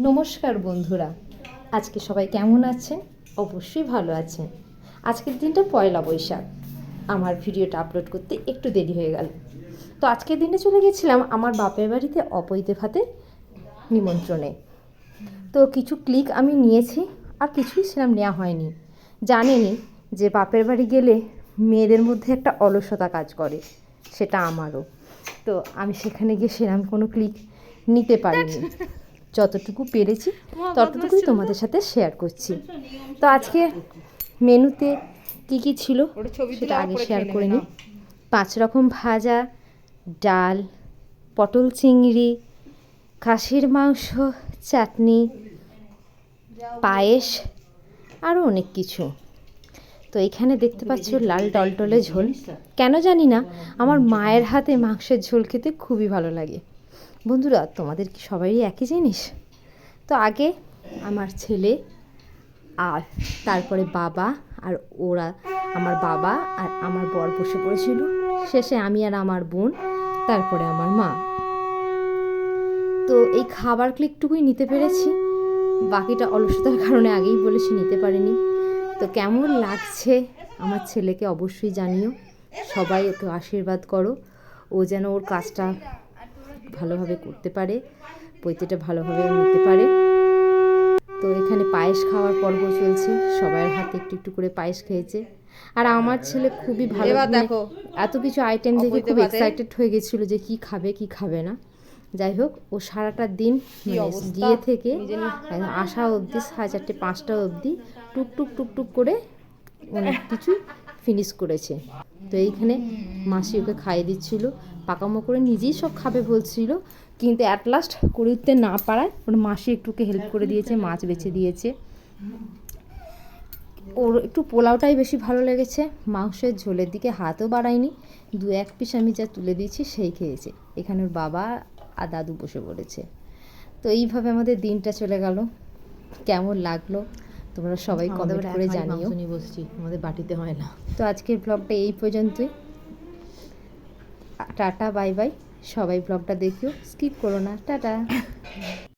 নমস্কার বন্ধুরা। আজকে সবাই কেমন আছেন? অবশ্যই ভালো আছেন। আজকের দিনটা পয়লা বৈশাখ। আমার ভিডিওটা আপলোড করতে একটু দেরি হয়ে গেল। তো আজকের দিনে চলে গেছিলাম আমার বাপের বাড়িতে অপৈতে ভাতে নিমন্ত্রণে। তো কিছু ক্লিক আমি নিয়েছি, আর কিছুই সেরকম নেওয়া হয়নি। জানেনি যে বাপের বাড়ি গেলে মেয়েদের মধ্যে একটা অলসতা কাজ করে, সেটা আমারও। তো আমি সেখানে গিয়ে সেরকম কোনো ক্লিক নিতে পারিনি। যতটুকু পেরেছি ততটুকুই তোমাদের সাথে শেয়ার করছি। তো আজকে মেনুতে কি কি ছিল সেটা আগে শেয়ার করে নিই। পাঁচ রকম ভাজা ডাল পটল চিংড়ি খাসির মাংস চাটনি পায়েস আরও অনেক কিছু। তো এখানে দেখতে পাচ্ছ লাল টলটলে ঝোল। কেন জানি না আমার মায়ের হাতে মাংসের ঝোল খেতে খুবই ভালো লাগে। বন্ধুরা, তোমাদের কি সবারই একই জিনিস? তো আগে আমার ছেলে আর তারপরে বাবা আর ওরা আমার বাবা আর আমার বর বসে পড়েছিল। শেষে আমি আর আমার বোন, তারপরে আমার মা। তো এই খাবার ক্লিকটুকুই নিতে পেরেছি। বাকিটা অলসতার কারণে আগেই বলেছি নিতে পারিনি। তো কেমন লাগছে আমার ছেলেকে অবশ্যই জানিও। সবাই ওকে আশীর্বাদ করো। ও যেন ওর কাজটা ভালোভাবে করতে পারে পৈতেটা ভালোভাবে নিতে পারে। তো এখানে পায়েস খাওয়ার পর্ব চলছে সবার হাতে একটু একটু করে পায়েস খেয়েছে। আর আমার ছেলে খুবই ভালো মানে দেখো, এত কিছু আইটেম দেখে খুব এক্সাইটেড হয়ে গেছিল যে কি খাবে কি খাবে না। যাই হোক ও সারাটা দিন মানে গিয়ে থেকে আসা অবধি সাড়ে চারটে পাঁচটা অবধি টুক টুক টুক টুক করে অনেক কিছু ফিনিশ করেছে। তো এইখানে মাসি ওকে খাইয়ে দিচ্ছিল, পাকামো করে নিজেই সব খাবে বলছিল, কিন্তু অ্যাট লাস্ট করে উঠতে না পারায় ওর মাসি একটুকে হেল্প করে দিয়েছে, মাছ বেছে দিয়েছে। ওর একটু পোলাওটাই বেশি ভালো লেগেছে, মাংসের ঝোলের দিকে হাতও বাড়ায়নি, দু এক পিস আমি যা তুলে দিয়েছি সেই খেয়েছে। এখানে ওর বাবা আর দাদু বসে পড়েছে। তো এইভাবে আমাদের দিনটা চলে গেল। কেমন লাগল? তোমরা সবাই কমেন্ট করে জানিও। আমি বসছি আমাদের বাটিতে হয় না। তো আজকের ব্লগটা এই পর্যন্তই। টাটা বাই বাই সবাই ব্লগটা দেখিও। স্কিপ করো না। টাটা।